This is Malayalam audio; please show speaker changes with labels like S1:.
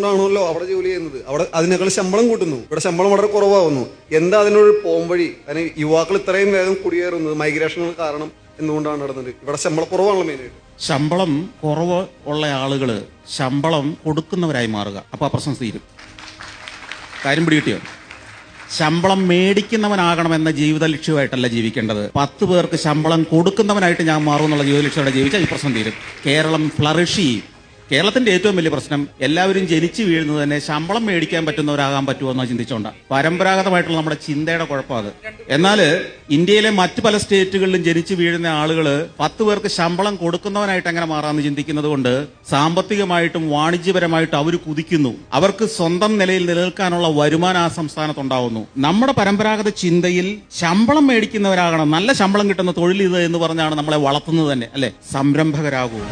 S1: ാണല്ലോ അവിടെ ജോലി ചെയ്യുന്നത്. അവിടെ അതിനേക്കാൾ ശമ്പളം കൂട്ടുന്നു. ഇവിടെ ശമ്പളം വളരെ കുറവാകുന്നു. എന്താ അതിനൊരു പോംവഴി? അതിന് യുവാക്കൾ ഇത്രയും വേഗം കുടിയേറുന്നത് മൈഗ്രേഷനുകൾ കാരണം എന്തുകൊണ്ടാണ് നടന്നത്? ഇവിടെ ശമ്പളം കുറവാണല്ലോ മെയിനായിട്ട്
S2: ശമ്പളം കുറവ് ഉള്ള ആളുകൾ ശമ്പളം കൊടുക്കുന്നവരായി മാറുക. അപ്പോൾ ആ പ്രശ്നം തീരും കാര്യം പിടികിട്ടിയോ? ശമ്പളം മേടിക്കുന്നവനാകണമെന്ന ജീവിത ലക്ഷ്യമായിട്ടല്ല ജീവിക്കേണ്ടത്. പത്ത് പേർക്ക് ശമ്പളം കൊടുക്കുന്നവനായിട്ട് ഞാൻ മാറും എന്നുള്ള ജീവിത ലക്ഷ്യത്തോടെ ജീവിച്ചാൽ ഈ പ്രശ്നം തീരും. കേരളം ഫ്ലറിഷ് ചെയ്യും. കേരളത്തിന്റെ ഏറ്റവും വലിയ പ്രശ്നം എല്ലാവരും ജനിച്ചു വീഴുന്നത് തന്നെ ശമ്പളം മേടിക്കാൻ പറ്റുന്നവരാകാൻ പറ്റുമോ എന്ന് ചിന്തിച്ചോണ്ട. പരമ്പരാഗതമായിട്ടുള്ള നമ്മുടെ ചിന്തയുടെ കുഴപ്പമാണ് എന്നാൽ ഇന്ത്യയിലെ മറ്റു പല സ്റ്റേറ്റുകളിലും ജനിച്ചു വീഴുന്ന ആളുകൾ പത്ത് പേർക്ക് ശമ്പളം കൊടുക്കുന്നവനായിട്ട് എങ്ങനെ മാറാമെന്ന് ചിന്തിക്കുന്നത് കൊണ്ട് സാമ്പത്തികമായിട്ടും വാണിജ്യപരമായിട്ടും അവർ കുതിക്കുന്നു. അവർക്ക് സ്വന്തം നിലയിൽ നിലനിൽക്കാനുള്ള വരുമാനം ആ സംസ്ഥാനത്തുണ്ടാവുന്നു. നമ്മുടെ പരമ്പരാഗത ചിന്തയിൽ ശമ്പളം മേടിക്കുന്നവരാകണം. നല്ല ശമ്പളം കിട്ടുന്ന തൊഴിൽ ഇത് എന്ന് പറഞ്ഞാണ് നമ്മളെ വളർത്തുന്നത് തന്നെ. അല്ലെ? സംരംഭകരാകൂ.